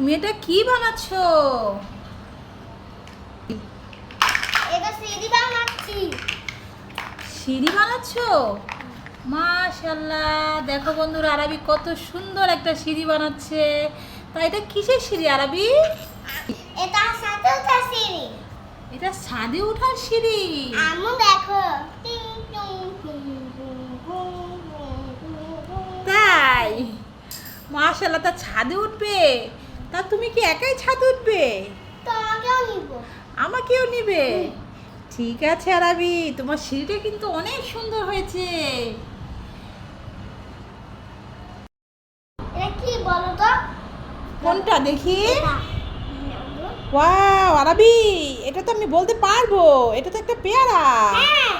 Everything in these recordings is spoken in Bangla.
তুমি এটা কি বানাচ্ছো? এটা সিঁড়ি বানাচ্ছি। সিঁড়ি বানাচ্ছো? মাশাল্লাহ দেখো বন্ধুরা আরবি কত সুন্দর একটা সিঁড়ি বানাচ্ছে। তা এটা কিসের সিঁড়ি আরবি? এটা সাথে ওঠা সিঁড়ি। এটা ছাদে ওঠার সিঁড়ি। আমু দেখো। তাই? মাশাল্লাহ তা ছাদে উঠবে? তা তুমি কি একাই ছাদ উঠবে? তোমাকেও নিব। আমাকেও নিবে? ঠিক আছে আরবি তোমার সিঁড়িটা কিন্তু অনেক সুন্দর হয়েছে। কি বলো তো? কোনটা দেখি। ওয়াও আরবি এটা তো আমি বলতে পারব। এটা তো একটা পেয়ারা। হ্যাঁ।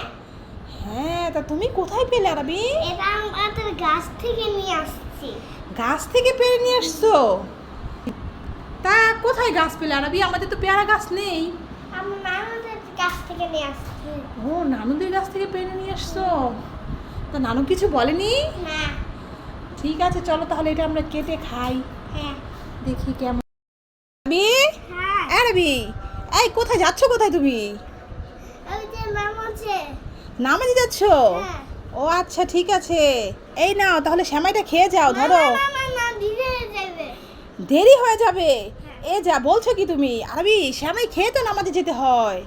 হ্যাঁ তা তুমি কোথায় পেলে আরবি? এটা আমাদের গাছ থেকে নিয়ে আসছি। গাছ থেকে পেরে নিয়ে আসছো? কোথায় গাছ পেলে আরবি আমাদের তো পেয়ারা গাছ নেই। গাছ থেকে নিয়ে আসছি। ও নানুদের গাছ থেকে পেরে নিয়ে আসছো? তা নানু কিছু বলেনি? না। ঠিক আছে চলো তাহলে এটা আমরা কেটে খাই। হ্যাঁ। দেখি কেমন। আরবি? হ্যাঁ। আরবি? এই কোথায় যাচ্ছ কোথায় তুমি? নামাজে যাচ্ছ? হ্যাঁ। ও আচ্ছা ঠিক আছে। এই নাও তাহলে শ্যামাইটা খেয়ে যাও ধরো। ধীরে হয়ে যাবে। দেরি হয়ে যাবে? এ যা বলছো কি তুমি? আরবি, শ্যামাই খেয়ে তো নামাজে যেতে হয়।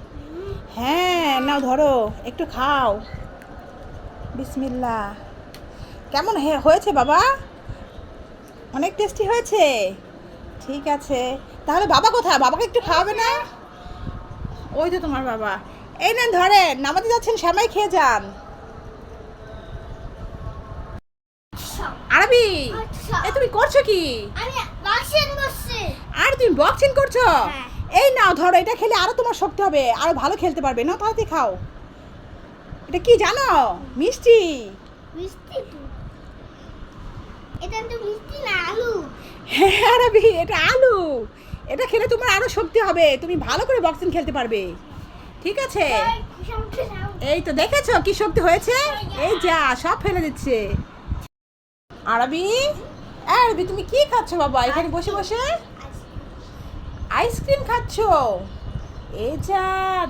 হ্যাঁ নাও ধরো, একটু খাও। বিসমিল্লা কেমন হয়েছে বাবা? অনেক টেস্টি হয়েছে? ঠিক আছে। তাহলে বাবা কোথায়? বাবাকে একটু খাওয়াবে না? ওই তো তোমার বাবা। এই নেন, ধরেন, নামাজে যাচ্ছেন, শ্যামাই খেয়ে যান। আরবি। এ তুমি করছ কি? আর তুমি বক্সিং করছ? হ্যাঁ। এই নাও ধরো এটা খেলে আরও তোমার শক্তি হবে আরও ভালো খেলতে পারবে। নাও তাড়াতাড়ি খাও। এটা কি জানো? মিষ্টি। মিষ্টি এটা তো মিষ্টি না আলু। হ্যাঁ আরবি এটা আলু। এটা খেলে তোমার আরও শক্তি হবে তুমি ভালো করে বক্সিং খেলতে পারবে। ঠিক আছে। এই তো দেখেছ কি শক্তি হয়েছে? এই যা সব ফেলে দিচ্ছে। আরবি আরবি তুমি কি খাচ্ছ বাবা? এখানে বসে বসে? আইসক্রিম খাচ্ছ? এই যা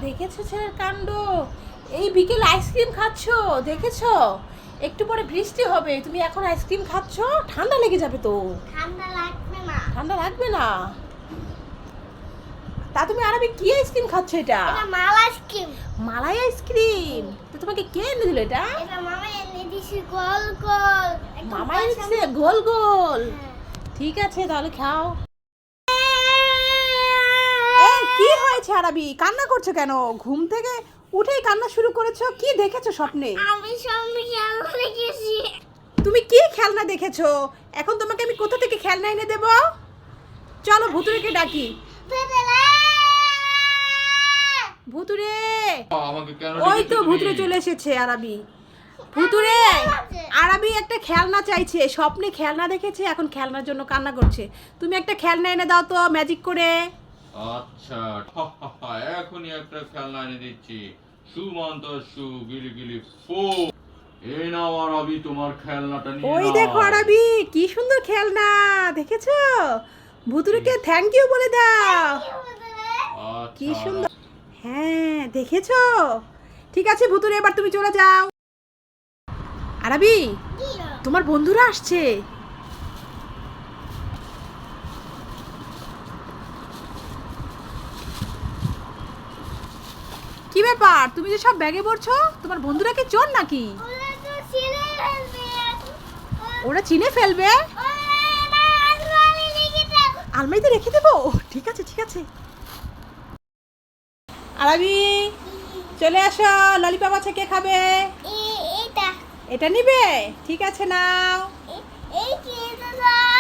দেখেছ ছেলের কাণ্ড? এই বিকেল আইসক্রিম খাচ্ছ দেখেছ? একটু পরে বৃষ্টি হবে তুমি এখন আইসক্রিম খাচ্ছ? ঠান্ডা লেগে যাবে তো। ঠান্ডা লাগবে না। ঠান্ডা লাগবে না? তা তুমি আরবি কি আইসক্রিম খাচ্ছ এটা? মাল আইসক্রিম মালাই আইসক্রিম তো তোমাকে কে এনে দিল এটা? মামা এনে দিছি গোল গোল। মামা এনেছে গোল গোল। হ্যাঁ। ঠিক আছে তাহলে খাও। কি হয়েছে আরবি? কান্না করছ কেন? ঘুম থেকে উঠেই কান্না শুরু করেছ? কি দেখেছ স্বপ্নে? আমি সামনে খেয়াল রেখেছি তুমি কি খেলনা দেখেছ? এখন তোমাকে আমি কোথা থেকে খেলনা এনে দেব? চলো ভুতুরেকে ডাকি। ভুতুরে ওই তো? ভুতুরে চলে এসেছে আরবি। ভুতুরে আরবি একটা খেলনা চাইছে। স্বপ্নে খেলনা দেখেছে এখন খেলনার জন্য কান্না করছে। তুমি একটা খেলনা এনে দাও তো ম্যাজিক করে। আচ্ছা এখনই একটা খেলনা এনে দিচ্ছি। সুমন্ত সু গিলি গিলি ফো। এই নাও আর আমি তোমার খেলনাটা নিয়ে ওই দেখো আরবি কি সুন্দর খেলনা দেখেছ? ভুতুরেকে থ্যাংক ইউ বলে দাও। আচ্ছা, কি সুন্দর হ্যাঁ দেখেছ? ঠিক আছে ভুতুরে এবার তুমি চলে যাও। আরবি তোমার বন্ধুরা আসছে। কি ব্যাপার? তুমি যে সব ব্যাগে পড়ছো তোমার বন্ধুরা কি চোর নাকি? ওরা চিনে ফেলবে। আলমারিতে রেখে দেবো? ঠিক আছে ঠিক আছে। আরবি চলে আসো ললিপপ আছে কে খাবে? এটা নিবে? ঠিক আছে নাও।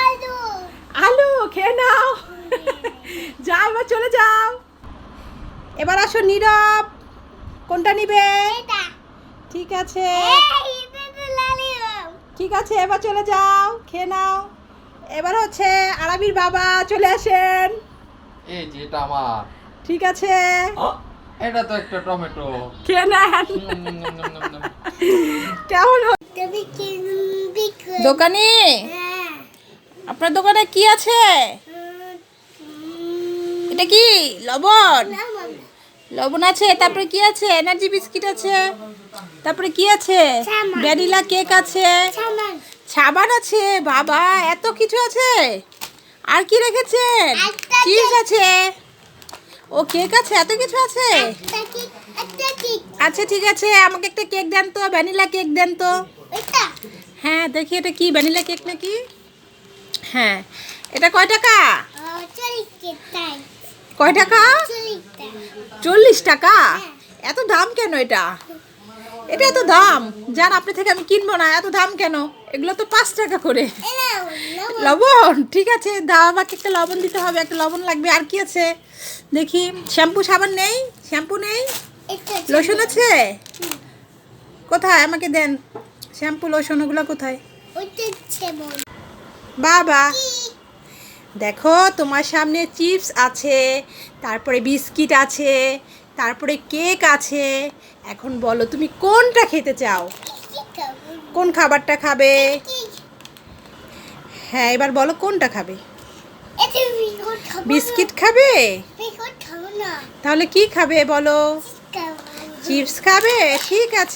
আলু আলু খেয়ে নাও। যাও এবার চলে যাও। এবার আসো নীরব। কোনটা নিবে? ঠিক আছে। ঠিক আছে এবার চলে যাও খেয়ে নাও। এবার হচ্ছে আরবির বাবা চলে আসেন। এই যে এটা আমার। ঠিক আছে। এটা তো একটা টমেটো। খেয়ে নেন। কেমন হলো? তুমি দোকানি? হ্যাঁ। আপনার দোকানে কি আছে? এটা কি? লবণ। লবণ আছে তারপরে কি আছে? এনার্জি বিস্কিট আছে। তারপরে কি আছে? ভ্যানিলা কেক আছে। সাবান। আছে বাবা এত কিছু আছে। আর কি রেখেছেন? চিপস আছে। ও কেক আছে এত কিছু আছে? আচ্ছা ঠিক আছে আমাকে একটা কেক দেন তো ভ্যানিলা কেক দেন তো। হ্যাঁ দেখি এটা কি ভ্যানিলা কেক নাকি? হ্যাঁ এটা কয় টাকা? কয় টাকা? চল্লিশ টাকা? এত দাম কেন এটা? এটা এত দাম। যান আপনি থেকে আমি কিনবো না। এত দাম কেন? এগুলো তো পাঁচ টাকা করে। লবণ ঠিক আছে। দাও আমাকে একটা লবণ দিতে হবে। একটা লবণ লাগবে। আর কি আছে? দেখি। শ্যাম্পু সাবান নেই? শ্যাম্পু নেই? লোশন আছে? কোথায়? আমাকে দেন। শ্যাম্পু লোশন ওগুলো কোথায়? বাবা। দেখো তোমার সামনে চিপস আছে তারপরে বিস্কিট আছে তারপরে কেক আছে। এখন বলো তুমি কোনটা খেতে চাও? কোন খাবারটা খাবে? হ্যাঁ এবার বলো কোনটা খাবে? বিস্কুট খাব? তাহলে কি খাবে বলো? চিপস খাবে। ঠিক আছে।